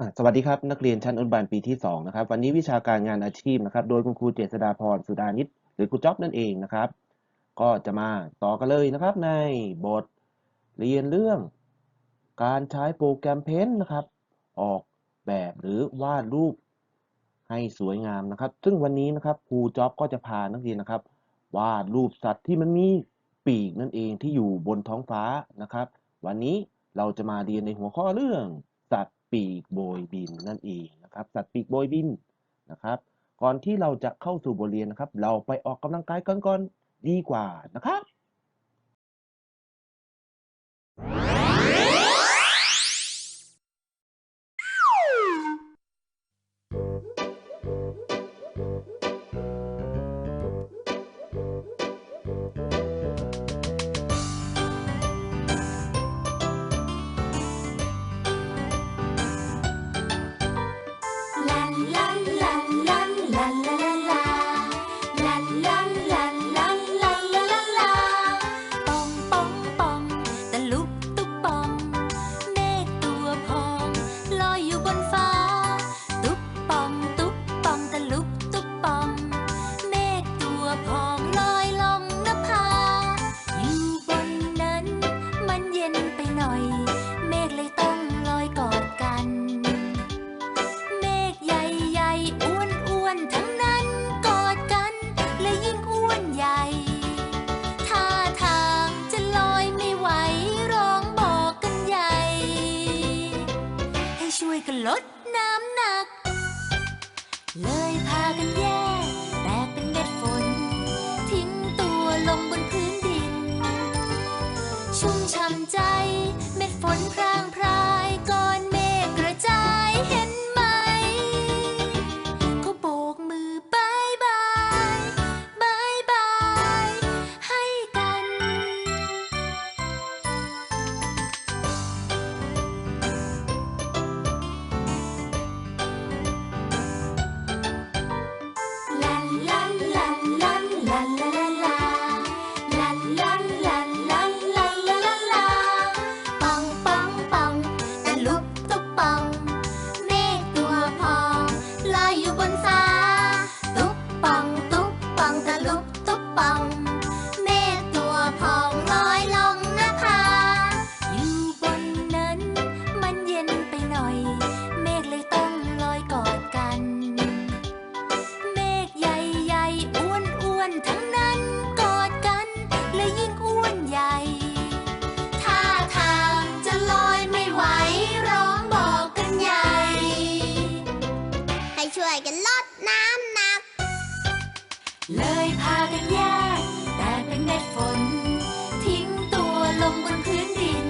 อ่าสวัสดีครับ นักเรียนชั้นอนุบาลปีที่ 2 นะครับ วันนี้วิชาการงานอาชีพนะครับ โดยคุณครูเจษฎาพรสุดานิชหรือครูจ๊อบนั่นเองนะครับ ก็จะมาต่อกันเลยนะครับ ในบทเรียนเรื่อง การใช้โปรแกรมเพนนะครับ ออกแบบหรือวาดรูปให้สวยงามนะครับ ซึ่งวันนี้นะครับครูจ๊อบก็จะพานักเรียนนะครับ วาดรูปสัตว์ที่มันมีปีกนั่นเองที่อยู่บนท้องฟ้านะครับ วันนี้เราจะมาเรียนในหัวข้อเรื่อง ปีกโบยบินนั่นเองนะครับ สัตว์ปีกโบยบินนะครับ ก่อนที่เราจะเข้าสู่บทเรียนนะครับ เราไปออกกำลังกายกันก่อนดีกว่านะครับ ลดน้ำหนัก เลยพากันแยกแตกเป็นเม็ดฝน ทิ้งตัวลงบนพื้นดิน ชุ่มช่ำใจ น้ำหนัก เลยพากันแยกแต่เป็นเม็ดฝน ทิ้งตัวลงบนพื้นดิน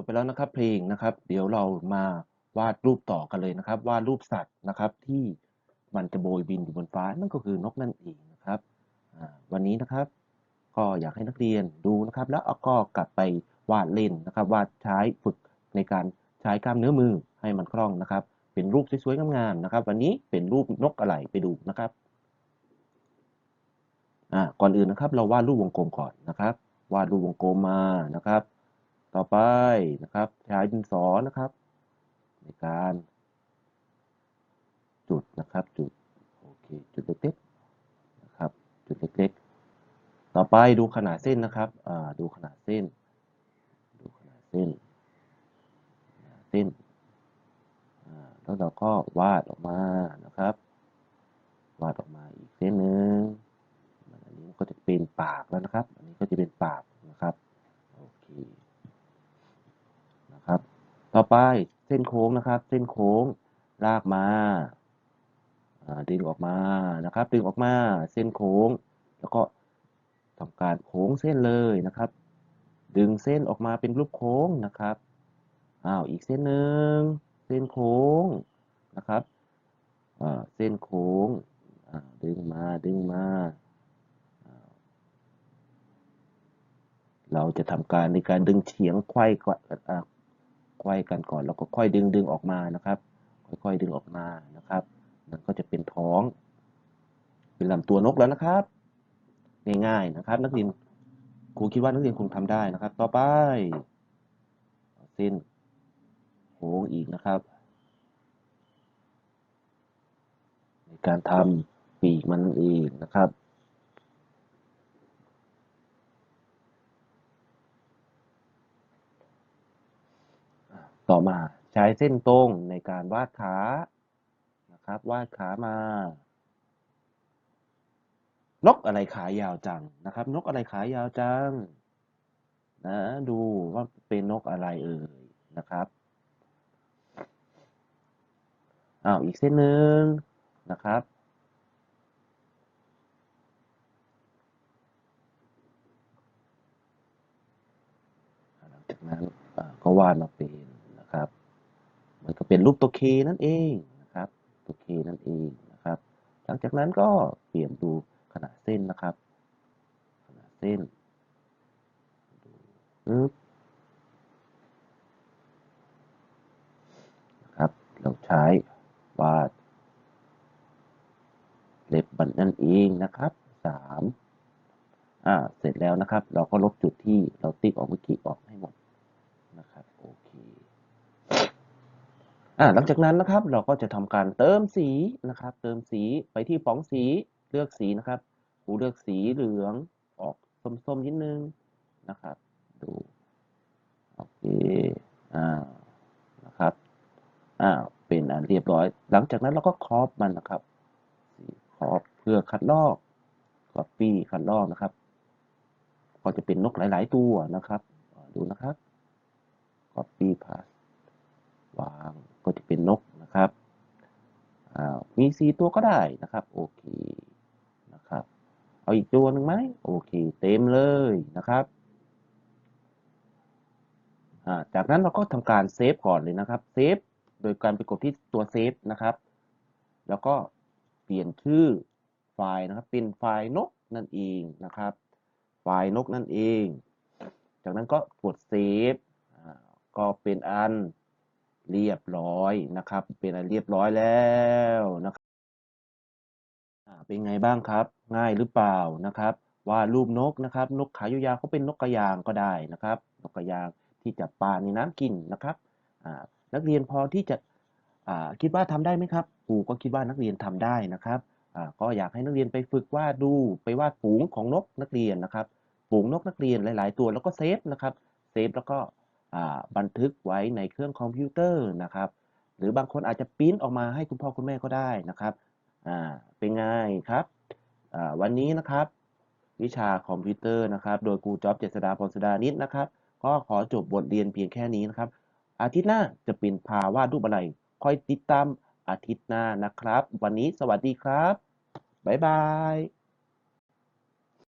บไปแล้วนะครับเพลงนะครับ เดี๋ยวเรามาวาดรูปต่อกันเลยนะครับ วาดรูปสัตว์นะครับ ที่มันจะโบยบินอยู่บนฟ้านั่นก็คือนกนั่นเองนะครับวันนี้นะครับ ก็อยากให้นักเรียนดูนะครับ แล้วก็กลับไปวาดเล่นนะครับ วาดใช้ฝึกในการใช้กล้ามเนื้อมือให้มันคล่องนะครับ เป็นรูปสวยๆงามๆนะครับ วันนี้เป็นรูปนกอะไรไปดูนะครับก่อนอื่นนะครับ เราวาดรูปวงกลมก่อนนะครับ วาดรูปวงกลมมานะครับ ต่อไปนะครับใช้ดินสอนะครับ ในการจุดนะครับจุดโอเคจุดเล็กๆนะครับจุดเล็กๆ ต่อไปดูขนาดเส้นนะครับอ่าดูขนาดเส้น ดูขนาดเส้นเส้นแล้วเราก็วาดออกมานะครับ วาดออกมาอีกเส้นหนึ่งอันนี้ก็จะเป็นปากแล้วนะครับ อันนี้ก็จะเป็นปากนะครับโอเค ต่อไปเส้นโค้งนะครับ เส้นโค้งลากมาดึงออกมานะครับ ดึงออกมาเส้นโค้ง แล้วก็ทำการโค้งเส้นเลยนะครับ ดึงเส้นออกมาเป็นรูปโค้งนะครับอ้าวอีกเส้นหนึ่งเส้นโค้งนะครับเส้นโค้งดึงมาดึงมา เราจะทำการในการดึงเฉียงไขว้ก่อน ไขว้กันก่อนแล้วก็ค่อยดึงดึงออกมานะครับ ค่อยๆดึงออกมานะครับนั่นก็จะเป็นท้อง เป็นลำตัวนกแล้วนะครับ ง่ายๆนะครับ นักเรียนครูคิดว่านักเรียนคงทำได้นะครับ ต่อไปเส้นโค้งอีกนะครับ ในการทำปีกมันเองนะครับ ต่อมาใช้เส้นตรงในการวาดขานะครับ วาดขามา นกอะไรขายาวจังนะครับ นกอะไรขายาวจังนะดูว่าเป็นนกอะไรเอ่ยนะครับอ้าวอีกเส้นหนึ่งนะครับหลังจากนั้นก็วาดมาเป็น มันก็เป็นรูปตัวเคนั่นเองนะครับตัวเคนั่นเองนะครับ หลังจากนั้นก็เปลี่ยนดูขนาดเส้นนะครับ ขนาดเส้นดูปึ๊บนะครับเราใช้วาดเล็บมันนั่นเองนะครับสามอ่าเสร็จแล้วนะครับ เราก็ลบจุดที่เราติ๊กออกเมื่อกี้ออกให้หมดนะครับ โอเค อ่าหลังจากนั้นนะครับเราก็จะทำการเติมสีนะครับ เติมสีไปที่ป๋องสีเลือกสีนะครับครูเลือกสีเหลืองออกส้มๆนิดนึงนะครับ ดูโอเคอ่านะครับอ่าเป็นอันเรียบร้อย หลังจากนั้นเราก็ครอบมันนะครับครอบเพื่อคัดลอกก๊อปปี้คัดลอกนะครับ ก็จะเป็นนกหลาย ๆ ตัวนะครับ ดูนะครับ copy paste วาง ก็จะเป็นนกนะครับอ้ามีสี่ตัวก็ได้นะครับ โอเคนะครับ เอาอีกตัวหนึ่งไหมโอเค เต็มเลยนะครับอ่าจากนั้นเราก็ทำการเซฟก่อนเลยนะครับ เซฟโดยการไปกดที่ตัวเซฟนะครับ แล้วก็เปลี่ยนชื่อไฟล์นะครับ เป็นไฟล์นกนั่นเองนะครับ ไฟล์นกนั่นเอง จากนั้นก็กดเซฟอ่าก็เป็นอัน เรียบร้อยนะครับ เป็นอันเรียบร้อยแล้วนะครับเป็นไงบ้างครับ ง่ายหรือเปล่านะครับวาดรูปนกนะครับ นกขายยาวเขาเป็นนกกระยางก็ได้นะครับ นกกระยางที่จับปลาในน้ำกินนะครับนักเรียนพอที่จะคิดว่าทำได้ไหมครับครูก็คิดว่านักเรียนทำได้นะครับก็อยากให้นักเรียนไปฝึกวาดดูไปวาดฝูงของนกนักเรียนนะครับฝูงนกนักเรียนหลาย ๆ ตัวแล้วก็เซฟนะครับเซฟแล้วก็ บันทึกไว้ในเครื่องคอมพิวเตอร์นะครับ หรือบางคนอาจจะปริ้นออกมาให้คุณพ่อคุณแม่ก็ได้นะครับเป็นไงครับวันนี้นะครับ วิชาคอมพิวเตอร์นะครับ โดยครูจ๊อบเจษดาพรสดานิดนะครับ ก็ขอจบบทเรียนเพียงแค่นี้นะครับ อาทิตย์หน้าจะเป็นพาวาดรูปอะไรคอยติดตามอาทิตย์หน้านะครับ วันนี้สวัสดีครับบ๊ายบาย